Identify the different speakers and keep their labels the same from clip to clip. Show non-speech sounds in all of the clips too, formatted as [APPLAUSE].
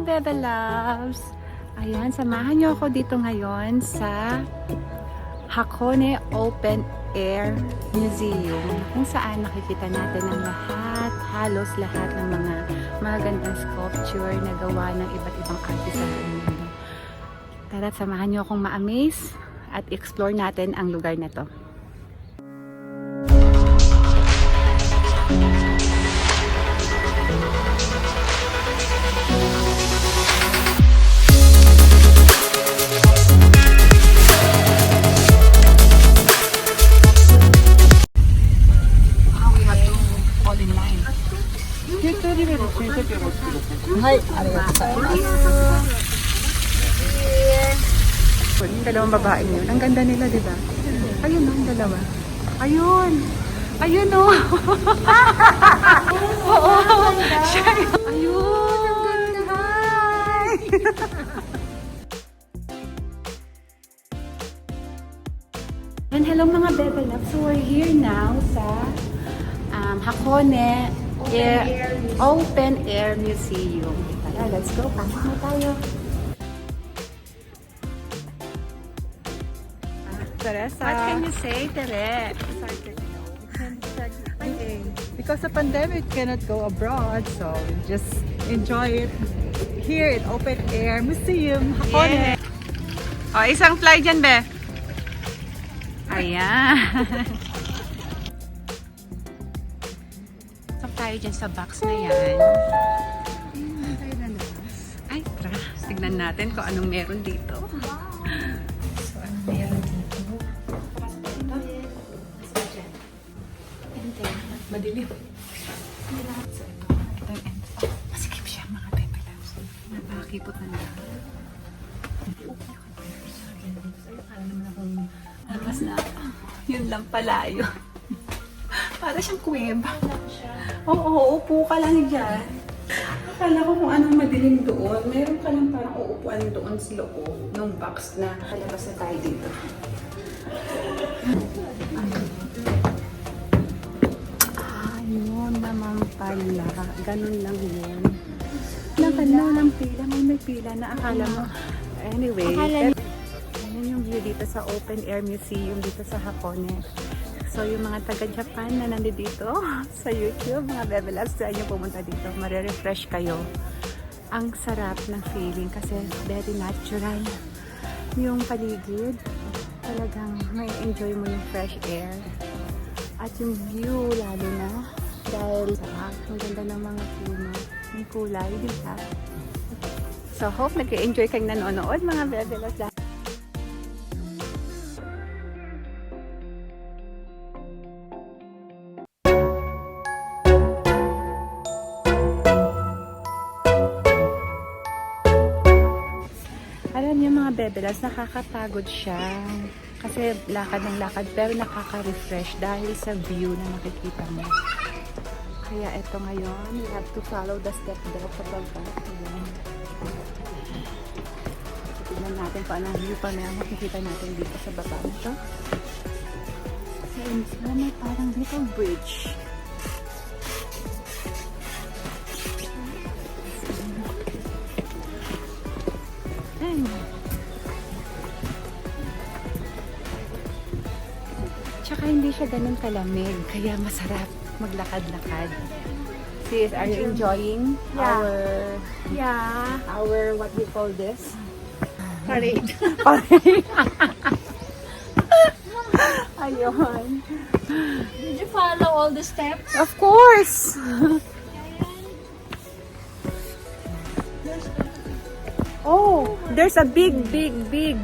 Speaker 1: Bebe Loves! Ayan, samahan niyo ako dito ngayon sa Hakone Open Air Museum kung saan nakikita natin ang lahat, halos lahat ng mga magandang sculpture na gawa ng iba't ibang artist sa mundo. Tara, samahan niyo akong ma-amaze at explore natin ang lugar na to.
Speaker 2: はい、ありがとうございます。
Speaker 1: Dalawang babae yun. Ang ganda nila, di ba? Ayun no, ang dalawa. Ayun! Ayun no! [LAUGHS] Oo! Siya yun. Ayun! Hi! [LAUGHS] And hello mga Bebe Loves. So we're here now sa um, Hakone Air, Open Air Museum. Tara, let's go. Pasok na tayo. Teresa.
Speaker 2: What can
Speaker 1: you say, Tere?
Speaker 2: Because the pandemic cannot go abroad, so just enjoy it here in open air museum.
Speaker 1: O, Oh, isang fly dyan, be. [LAUGHS] Ayan. [LAUGHS] tayo dyan sa box na yan. Ay, tara. Tignan natin kung anong meron dito. So, anong meron dito? Madilim. So, ito. Ito yung ente. Masikip siya, mga bebe loves. Napakakipot na nila. Tapos na, yun lang pala yun. Para siyang kuweba. Oo, upo ka lang dyan. Akala ko kung anong madilim doon. Meron ka lang parang uupuan doon sa loob ng box na kalabas na tayo dito. Ah, yun naman pala. Ganun lang yun. Nakalaw ng pila. May may pila na akala mo. Anyway, pero- Ayan yung view dito sa Open Air Museum dito sa Hakone. So yung mga taga-Japan na nandito [LAUGHS] sa YouTube, mga Bebe Loves, try nyo pumunta dito. Marirefresh kayo. Ang sarap ng feeling kasi very natural. Yung paligid, talagang may enjoy mo yung fresh air. At yung view lalo na dahil sa ang ganda ng mga puno, yung kulay, di ba? So hope nag-enjoy kayong nanonood mga Bebe niyo mga bebelas, nakakapagod siya. Kasi lakad ng lakad, pero nakaka-refresh dahil sa view na nakikita mo. Kaya eto ngayon, we have to follow the step daw sa baba. Ayan. Tignan natin kung anong view pa na makikita natin dito sa baba nito. Ayan, so may parang little bridge. Tsaka hindi siya ganun kalamig, kaya masarap maglakad-lakad. Sis, are you enjoying
Speaker 3: Yeah.
Speaker 1: our
Speaker 3: Yeah.
Speaker 1: our what we call this?
Speaker 3: Parade. [LAUGHS] [LAUGHS]
Speaker 1: Ayun.
Speaker 3: Did you follow all the steps?
Speaker 1: Of course. [LAUGHS] oh, there's a big, big, big.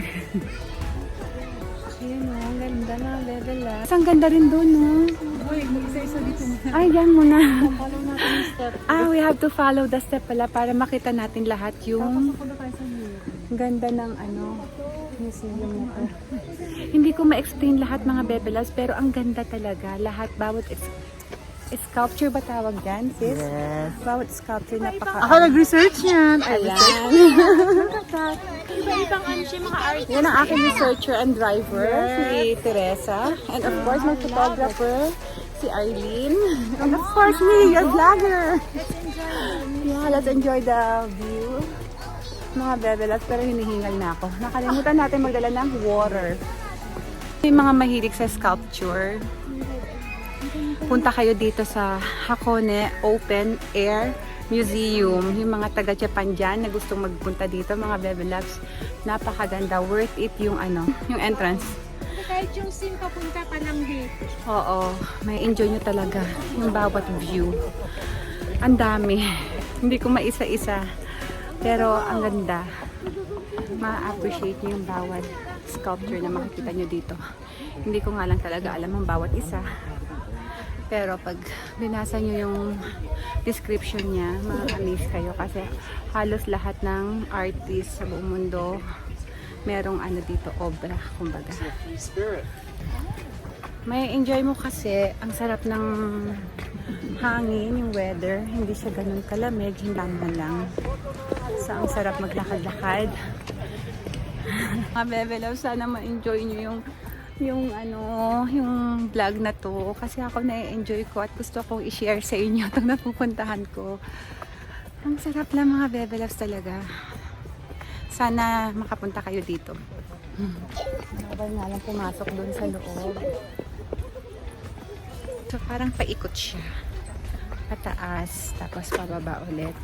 Speaker 1: Ah. Ang ganda rin doon, no?
Speaker 2: Uy, mag-isa-isa dito.
Speaker 1: Ay, yan muna.
Speaker 3: Follow natin yung step.
Speaker 1: Ah, we have to follow the step pala para makita natin lahat yung ganda ng ano, museum na to. Hindi ko ma-explain lahat mga bebelas, pero ang ganda talaga. Lahat, bawat sculpture ba tawag dyan, sis?
Speaker 2: Yes.
Speaker 1: Bawat sculpture napaka...
Speaker 2: Ako nag-research yan. Ay,
Speaker 1: Ayan. [LAUGHS]
Speaker 3: Iba-ibang ano siya mga art.
Speaker 1: Yan ang aking researcher and driver, si Teresa. And of course, my photographer, si Arlene. And of course, me, your vlogger. Yeah, let's enjoy the view. mga bebelas, pero hinihingal na ako. Nakalimutan natin magdala ng water. Yung mga mahilig sa sculpture, punta kayo dito sa Hakone Open Air Museum. Yung mga taga-Japan dyan na gustong magpunta dito, mga bebelabs, napakaganda. Worth it yung ano, yung entrance.
Speaker 3: Kahit yung sim papunta pa lang dito.
Speaker 1: Oo, may enjoy nyo talaga yung bawat view. Ang dami. Hindi ko maisa-isa. Pero ang ganda. Ma-appreciate nyo yung bawat sculpture na makikita nyo dito. Hindi ko nga lang talaga alam ang bawat isa. Pero pag binasa nyo yung description niya, ma-amaze kayo kasi halos lahat ng artist sa buong mundo merong ano dito, obra, kumbaga. May enjoy mo kasi ang sarap ng hangin, yung weather. Hindi siya ganun kalamig, hindaman lang. So, ang sarap maglakad-lakad. [LAUGHS] Mga bebe love, sana ma-enjoy nyo yung yung ano, yung vlog na to kasi ako na-enjoy ko at gusto kong i-share sa inyo [LAUGHS] itong napupuntahan ko. Ang sarap lang mga bebe loves talaga. Sana makapunta kayo dito. Bawal nga lang pumasok doon sa loob. So parang paikot siya. Pataas, tapos pababa ulit.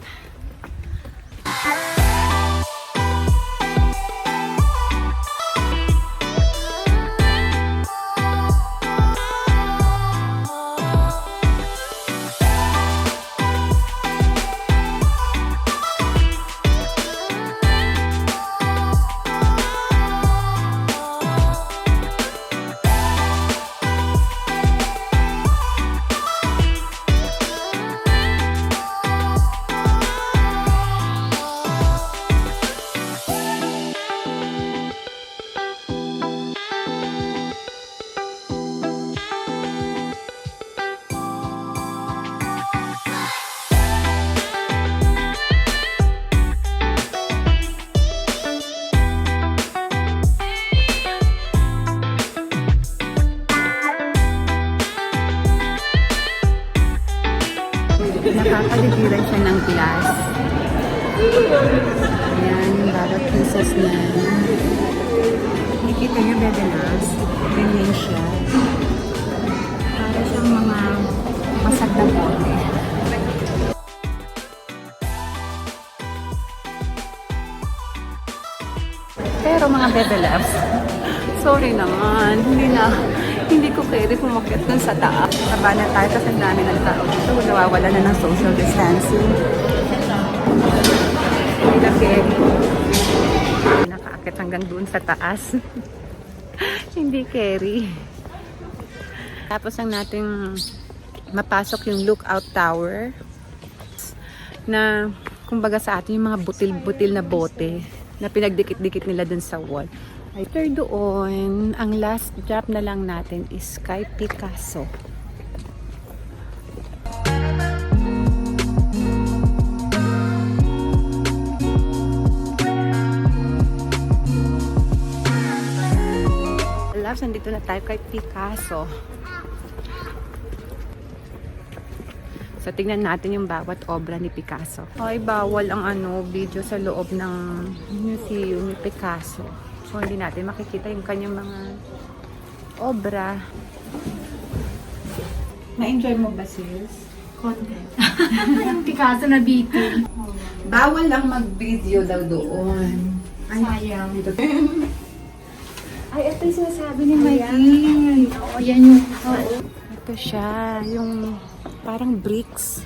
Speaker 1: Nakakaligiran siya ng glass. Ayan, bawat pieces na. Nakikita niyo, bebe nas? Ganyan siya. Para siyang mga masag na. Pero mga bebe loves, sorry naman, hindi na, hindi ko pwede pumakit dun sa taas. Taba na tayo kasi ang dami ng tao. So, nawawala na ng social distancing. Hindi na carry. Nakaakit hanggang dun sa taas. [LAUGHS] hindi carry. Tapos ang nating mapasok yung lookout tower na kumbaga sa atin yung mga butil-butil na bote na pinagdikit-dikit nila dun sa wall. After doon, ang last drop na lang natin is kay Picasso. Loves, nandito na tayo kay Picasso. So, tingnan natin yung bawat obra ni Picasso. Ay, bawal ang ano, video sa loob ng museum ni Picasso. So, hindi natin makikita yung kanyang mga obra. Na-enjoy mo ba, sis?
Speaker 3: Konti. [LAUGHS] yung Picasso na bitin.
Speaker 1: Bawal lang mag-video daw doon.
Speaker 3: Sayang.
Speaker 1: Ay, ito yung sinasabi ni Mikey.
Speaker 3: Oo, yan yung...
Speaker 1: Ito siya, yung parang bricks.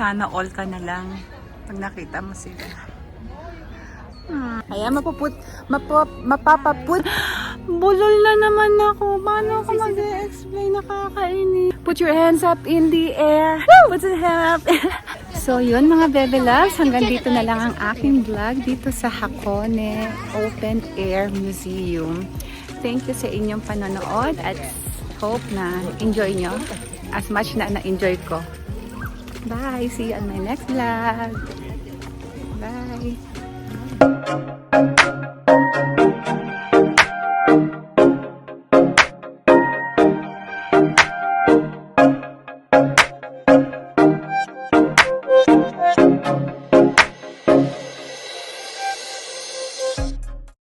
Speaker 1: Magpapasana all ka na lang pag nakita mo sila. Hmm. Kaya mapuput, mapap, mapapaput. Bulol na naman ako. Paano ako mag-explain? Nakakaini. Put your hands up in the air. Put your hands up. [LAUGHS] so yun mga bebe loves, hanggang dito na lang ang aking vlog dito sa Hakone Open Air Museum. Thank you sa inyong panonood at hope na enjoy nyo as much na na-enjoy ko. Bye! See you on my next vlog! Bye!